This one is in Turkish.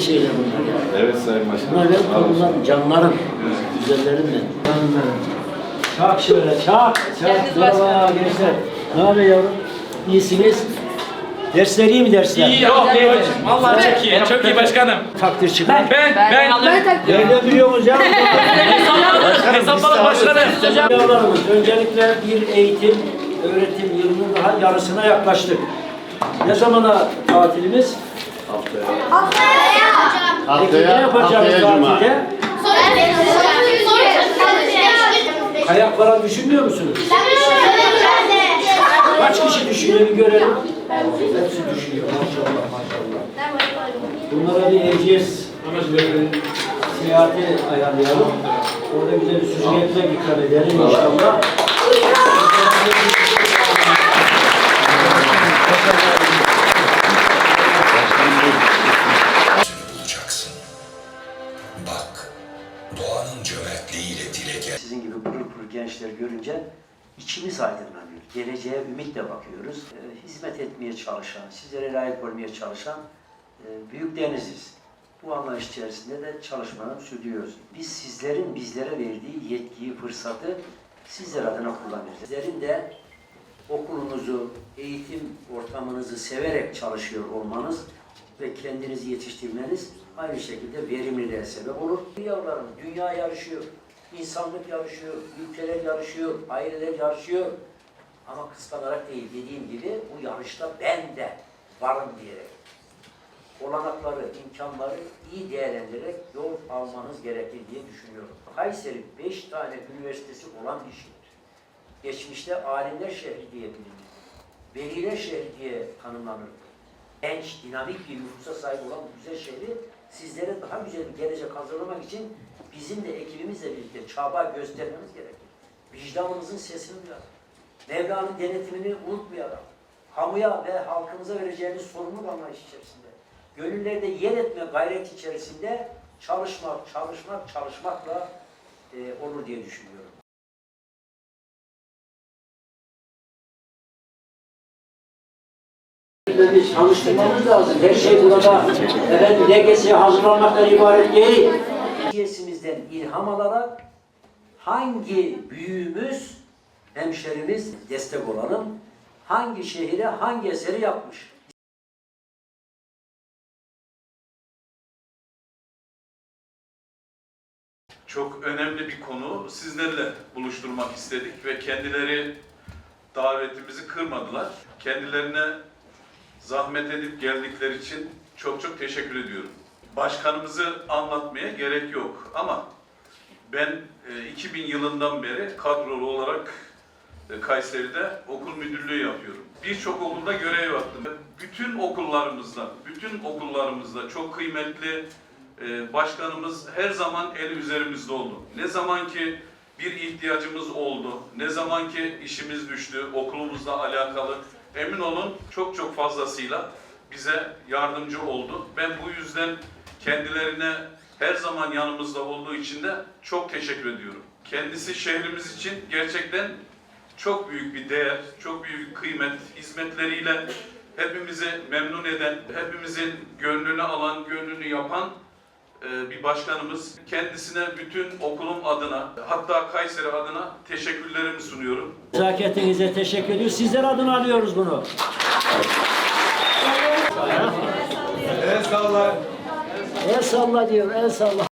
şeyler bunlar ya. Evet Sayın Başkanım. Bunlar benim torunlarım, canlarım, güzellerim benim. Canlarım. Çak şöyle, çak, çak. Merhaba gençler. Ne haber yavrum? İyisiniz? Dersler iyi mi dersler? İyi yok değil. Vallahi çok iyi. Çok iyi başkanım. Takdir çıkar. Ben ben Nerede biliyorsunuz ya? hesapladık başkanım. Yavrularımız, öncelikle bir eğitim, öğretim yılının daha yarısına yaklaştık. Ne zamana tatilimiz? Peki ne yapacağız tatilde? Kayak falan düşünmüyor musunuz? Kaç kişi düşünüyor bir görelim. Hepsi düşünüyor maşallah maşallah. Bunlara bir Erciyes seyahati ayarlayalım. Orada güzel bir süzgeçle ikram edelim inşallah. Sizin gibi pırıl pırıl gençler görünce içimiz aydınlanıyor. Geleceğe ümitle bakıyoruz. Ee, hizmet etmeye çalışan, sizlere layık olmaya çalışan e, büyükleriziz. Bu anlayış içerisinde de çalışmanı sürdürüyoruz. Biz sizlerin bizlere verdiği yetkiyi, fırsatı sizler adına kullanıyoruz. Sizlerin de okulunuzu, eğitim ortamınızı severek çalışıyor olmanız ve kendinizi yetiştirmeniz aynı şekilde verimliliğe sebep olur. Yavrularım dünya yarışıyor, insanlık yarışıyor, ülkeler yarışıyor, aileler yarışıyor. Ama kıskanarak değil dediğim gibi bu yarışta ben de varım diyerek olanakları, imkanları iyi değerlendirerek yol almanız gerekir diye düşünüyorum. Kayseri 5 tane üniversitesi olan bir şehir. Geçmişte alimler şehri diye bilinir. Veliler şehri diye tanımlanır. Genç, dinamik bir nüfusa sahip olan bu güzel şehri sizlere daha güzel bir gelecek hazırlamak için bizim de ekibimizle birlikte çaba göstermemiz gerekir. Vicdanımızın sesini duyalım. Mevla'nın denetimini unutmayalım. Kamuya ve halkımıza vereceğimiz sorumluluk anlayış içerisinde. Gönüllerde yer etme gayret içerisinde çalışmak, çalışmak, çalışmakla e, olur diye düşünüyorum. Biz tanıştırmamız lazım. Her şey burada efendim LGS'ye hazırlanmaktan ibaret değil. LGS'imizden ilham alarak hangi büyüğümüz, hemşerimiz destek olalım, hangi şehire hangi eseri yapmış? Çok önemli bir konu sizlerle buluşturmak istedik ve kendileri davetimizi kırmadılar. Kendilerine zahmet edip geldikleri için çok çok teşekkür ediyorum. Başkanımızı anlatmaya gerek yok ama ben e, 2000 yılından beri kadrolu olarak e, Kayseri'de okul müdürlüğü yapıyorum. Birçok okulda görev yaptım. Bütün okullarımızda, bütün okullarımızda çok kıymetli e, başkanımız her zaman el üzerimizde oldu. Ne zaman ki bir ihtiyacımız oldu, ne zaman ki işimiz düştü, okulumuzla alakalı emin olun çok çok fazlasıyla bize yardımcı oldu. Ben bu yüzden kendilerine her zaman yanımızda olduğu için de çok teşekkür ediyorum. Kendisi şehrimiz için gerçekten çok büyük bir değer, çok büyük bir kıymet, hizmetleriyle hepimizi memnun eden, hepimizin gönlünü alan, gönlünü yapan bir başkanımız. Kendisine bütün okulum adına, hatta Kayseri adına teşekkürlerimi sunuyorum. Nezaketinize teşekkür ediyoruz. Sizler adına alıyoruz bunu. El salla. El salla diyor, el salla.